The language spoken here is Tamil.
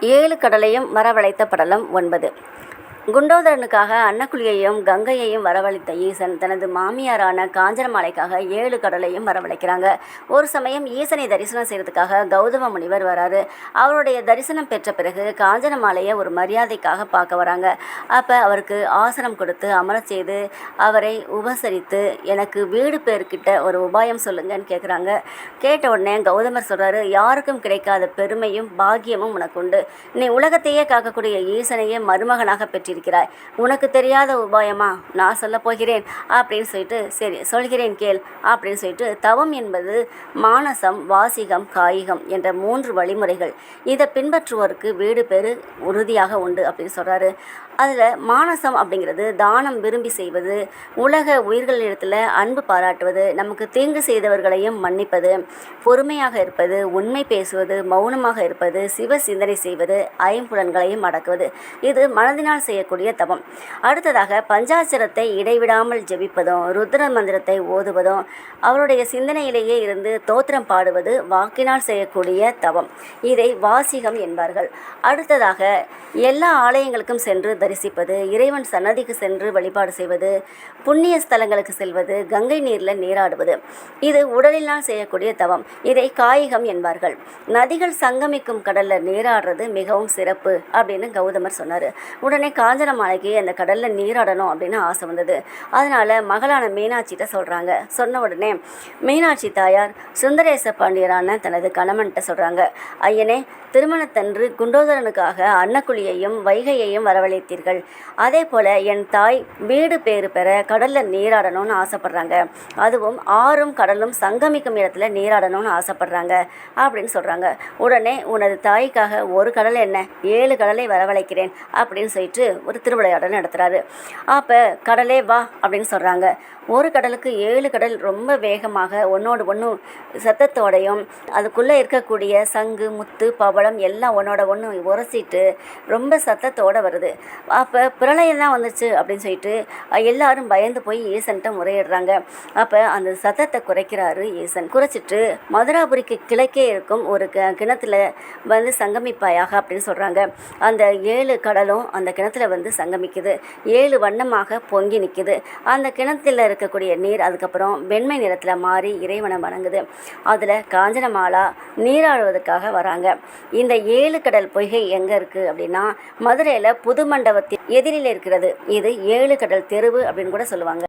ஏழு கடலையும் வரவழைத்த படலம் ஒன்பது. குண்டோதரனுக்காக அன்னக்குழியையும் கங்கையையும் வரவழைத்த ஈசன் தனது மாமியாரான காஞ்சனமாலைக்காக ஏழு கடலையும் வரவழைக்கிறாங்க. ஒரு சமயம் ஈசனை தரிசனம் செய்யறதுக்காக கௌதம முனிவர் வராரு. அவருடைய தரிசனம் பெற்ற பிறகு காஞ்சனமாலையை ஒரு மரியாதைக்காக பார்க்க வராங்க. அப்போ அவருக்கு ஆசனம் கொடுத்து அமரச் செய்து அவரை உபசரித்து எனக்கு வீடு பேர்கிட்ட ஒரு உபாயம் சொல்லுங்கன்னு கேட்குறாங்க கேட்ட உடனே கௌதமர் சொல்கிறாரு யாருக்கும் கிடைக்காத பெருமையும் பாக்கியமும் உனக்கு உண்டு. நீ உலகத்தையே காக்கக்கூடிய ஈசனையே மருமகனாக இருக்கிறாய். உனக்கு தெரியாத உபாயமா? நான் சொல்ல போகிறேன். அப்படின்னு சொல்லிட்டு சரி சொல்கிறேன் கேள் அப்படின்னு சொல்லிட்டு தவம் என்பது மானசம் வாசிகம் காயிகம் என்ற மூன்று வழிமுறைகள். இதை பின்பற்றுவோருக்கு வீடு பேறு உறுதியாக உண்டு அப்படின்னு சொல்கிறாரு அதில் மானசம் அப்படிங்கிறது தானம் விரும்பி செய்வது உலக உயிர்களிடத்தில் அன்பு பாராட்டுவது நமக்கு தீங்கு செய்தவர்களையும் மன்னிப்பது பொறுமையாக இருப்பது உண்மை பேசுவது மௌனமாக இருப்பது சிவ சிந்தனை செய்வது ஐம்புலன்களையும் அடக்குவது. இது மனதினால் செய்யக்கூடிய தவம். அடுத்ததாக பஞ்சாட்சரத்தை இடைவிடாமல் ஜெபிப்பதும் ருத்ர மந்திரத்தை ஓதுவதும் அவருடைய சிந்தனையிலேயே இருந்து தோத்திரம் பாடுவது வாக்கினால் செய்யக்கூடிய தவம். இதை வாசிகம் என்பார்கள். அடுத்ததாக எல்லா ஆலயங்களுக்கும் சென்று தரிசிப்பது இறைவன் சன்னதிக்கு சென்று வழிபாடு செய்வது புண்ணிய ஸ்தலங்களுக்கு செல்வது கங்கை நீரில் நீராடுவது. இது உடலினால் செய்யக்கூடிய தவம். இதை காயிகம் என்பார்கள். நதிகள் சங்கமிக்கும் கடலில் நீராடுறது மிகவும் சிறப்பு அப்படின்னு கௌதமர் சொன்னார். உடனே காஞ்சனமாலைக்கு அந்த கடலில் நீராடணும் அப்படின்னு ஆசை வந்தது. அதனால மகளான மீனாட்சிகிட்ட சொல்றாங்க. சொன்ன உடனே மீனாட்சி தாயார் சுந்தரேச பாண்டியரான தனது கணவன்கிட்ட சொல்றாங்க. ஐயனே திருமணத்தன்று குண்டோதரனுக்காக அன்னக்குழியையும் வைகையையும் வரவழைத்தீர்கள் அதே போல் என் தாய் வீடு பேறு பெற கடலில் நீராடணும்னு ஆசைப்படுறாங்க. அதுவும் ஆறும் கடலும் சங்கமிக்கும் இடத்துல நீராடணும்னு ஆசைப்படுறாங்க அப்படின்னு சொல்கிறாங்க உடனே உனது தாய்க்காக ஒரு கடல் என்ன? ஏழு கடலை வரவழைக்கிறேன் அப்படின்னு சொல்லிட்டு ஒரு திருவிளையாடல் நடத்துகிறாரு அப்போ கடலே வா அப்படின்னு சொல்கிறாங்க ஒரு கடலுக்கு ஏழு கடல் ரொம்ப வேகமாக ஒன்னோடு ஒன்று சத்தத்தோடையும் அதுக்குள்ளே இருக்கக்கூடிய சங்கு முத்து பவளம் எல்லாம் ஒன்றோட ஒன்று உரசிட்டு ரொம்ப சத்தத்தோடு வருது. அப்போ பிரளயம் தான் வந்துச்சு அப்படின்னு சொல்லிட்டு எல்லாரும் பயந்து போய் ஈசன்கிட்ட முறையிடுறாங்க. அப்போ அந்த சத்தத்தை குறைக்கிறாரு ஈசன் குறைச்சிட்டு மதுராபுரிக்கு கிழக்கே இருக்கும் ஒரு க கிணத்துல வந்து சங்கமிப்பாயாக அப்படின்னு சொல்கிறாங்க அந்த ஏழு கடலும் அந்த கிணத்துல வந்து சங்கமிக்குது. ஏழு வண்ணமாக பொங்கி நிற்குது அந்த கிணத்துல இருக்கக்கூடிய நீர் அதுக்கப்புறம் வெண்மை நிறத்தில் மாறி இறைவனை வணங்குது. அதில் காஞ்சனமாலா நீராடுவதற்காக வராங்க. இந்த ஏழு கடல் பொய்கை எங்கே இருக்குது அப்படின்னா மதுரையில் புது மண்டபத்தின் எதிரில் இருக்கிறது. இது ஏழு கடல் தெருவு அப்படின்னு கூட சொல்லுவாங்க.